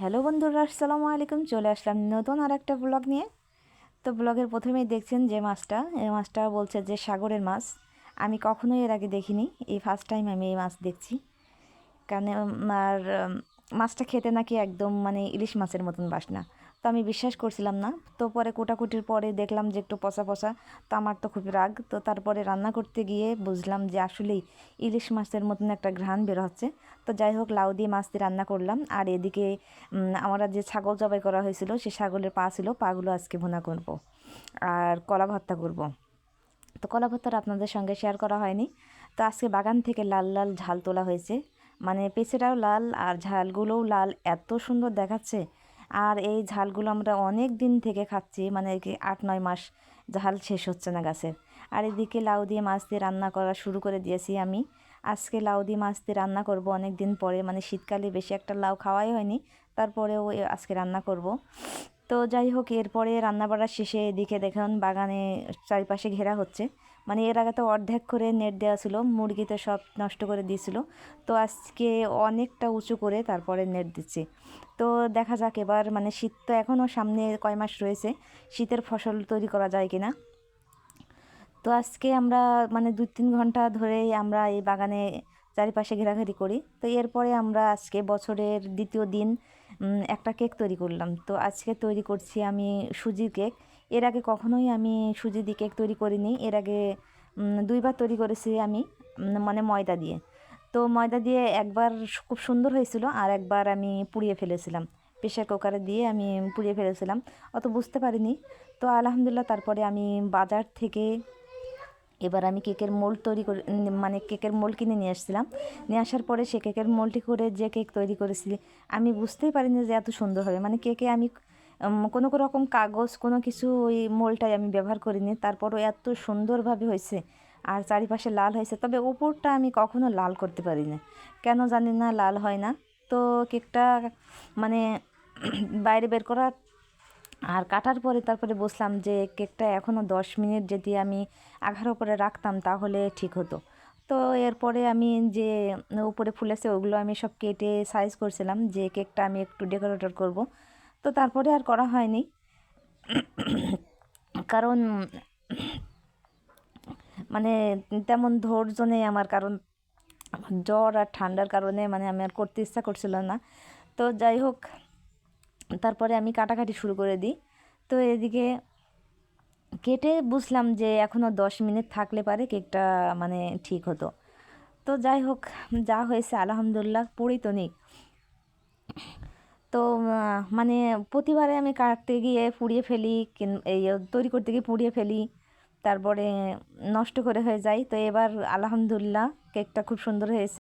Hello বন্ধুরা, আসসালামু আলাইকুম। চলে আসলাম নতুন আর একটা ব্লগ নিয়ে। তো ব্লগের প্রথমেই দেখছেন যে মাছটা এই মাছটা বলছে যে সাগরের মাছ। আমি কখনোই এর আগে দেখিনি, এই ফার্স্ট টাইম আমি এই মাছ দেখছি। কারণ আর মাছটা খেতে নাকি একদম মানে ইলিশ মাছের মতন বাসনা। তো আমি বিশ্বাস করছিলাম না। তো পরে কোটাকুটির পরে দেখলাম যে একটু পচা পচা, তো আমার তো খুব রাগ। তো তারপরে রান্না করতে গিয়ে বুঝলাম যে আসলেই ইলিশ মাছের মতন একটা ঘ্রাণ বের হচ্ছে। তো যাই হোক, লাউ দিয়ে মাছ দিয়ে রান্না করলাম। আর এদিকে আমরা যে ছাগল জবাই করা হয়েছিল, সে ছাগলের পা ছিল, পাগুলো আজকে ভুনা করব। আর কলা ভর্তা করব। তো কলা ভর্তাটা আপনাদের সঙ্গে শেয়ার করা হয়নি। তো আজকে বাগান থেকে লাল লাল ঝাল তোলা হয়েছে। মানে পেঁচেটাও লাল আর ঝালগুলোও লাল। এত সুন্দর দেখাচ্ছে। আর এই ঝালগুলো আমরা অনেক দিন থেকে খাচ্ছি মানে কি আট, নয় মাস ঝাল শেষ হচ্ছে না গাছের আর এদিকে লাউ দিয়ে মাছ দিয়ে রান্না করা শুরু করে দিয়েছি আমি। আজকে লাউ দিয়ে মাছ দিয়ে রান্না করব অনেক দিন পরে মানে শীতকালে বেশি একটা লাউ খাওয়াই হয়নি, তারপরেও আজকে রান্না করব। তো যাই হোক, এরপরে রান্না বাড়ার শেষে এদিকে দেখুন বাগানে চারিপাশে ঘেরা হচ্ছে। মানে এর আগে তো অর্ধেক করে নেট দেওয়া ছিল মুরগিতে সব নষ্ট করে দিয়েছিল। তো আজকে অনেকটা উঁচু করে তারপরে নেট দিচ্ছে। তো দেখা যাক এবার মানে শীত তো এখনও সামনে কয় মাস রয়েছে, শীতের ফসল তৈরি করা যায় কিনা। তো আজকে আমরা মানে দুই তিন ঘণ্টা ধরে আমরা এই বাগানে চারিপাশে ঘেরাঘেরি করি। তো এরপরে আমরা আজকে বছরের দ্বিতীয় দিন একটা কেক তৈরি করলাম। তো আজকে তৈরি করছি আমি সুজির কেক। এর আগে কখনোই আমি সুজি দিয়ে কেক তৈরি করিনি। এর আগে দুইবার তৈরি করেছি আমি মানে ময়দা দিয়ে। তো ময়দা দিয়ে একবার খুব সুন্দর হয়েছিল আর একবার আমি পুড়িয়ে ফেলেছিলাম। প্রেশার কুকারে দিয়ে আমি পুড়িয়ে ফেলেছিলাম। অত বুঝতে পারিনি। তো আলহামদুলিল্লাহ তারপরে আমি বাজার থেকে এবার আমি কেকের মোল্ড তৈরি করে মানে কেকের মোল্ড কিনে নিয়ে আসছিলাম। নিয়ে আসার পরে সে কেকের মোল্ডটি করে যে কেক তৈরি করেছি, আমি বুঝতেই পারিনি যে এত সুন্দর হবে। মানে কেকে আমি কোনো কোনো রকম কাগজ, কোনো কিছু ওই মোলটাই আমি ব্যবহার করিনি। তারপরও এত সুন্দরভাবে হয়েছে আর চারিপাশে লাল হয়েছে। তবে উপরটা আমি কখনো লাল করতে পারি না কেন জানি না, লাল হয় না। তো কেকটা মানে বাইরে বের করার আর কাটার পরে তারপরে বসলাম যে কেকটা এখনও দশ মিনিট যদি আমি আঘার উপরে রাখতাম তাহলে ঠিক হতো। তো এরপরে আমি যে উপরে ফুলেছে ওগুলো আমি সব কেটে সাইজ করছিলাম যে কেকটা আমি একটু ডেকোরেটর করব। তো তারপরে আর করা হয়নি। কারণ মানে তেমন ধৈর্য নেই আমার, কারণ জ্বর আর ঠান্ডার কারণে মানে আমি আর করতে ইচ্ছা করছিল না। তো যাই হোক তারপরে আমি কাটাকাটি শুরু করে দিই। তো এদিকে কেটে বুঝলাম যে এখনও দশ মিনিট থাকলে পারে কেকটা মানে ঠিক হতো। তো যাই হোক, যা হয়েছে আলহামদুলিল্লাহ পড়ি তো নেই। তো মানে প্রতিবারে আমি কাটতে গিয়ে পুড়িয়ে ফেলি এই তৈরি করতে গিয়ে পুড়িয়ে ফেলি, তারপরে নষ্ট করে হয়ে যায়। তো এবার আলহামদুলিল্লাহ কেকটা খুব সুন্দর হয়েছে।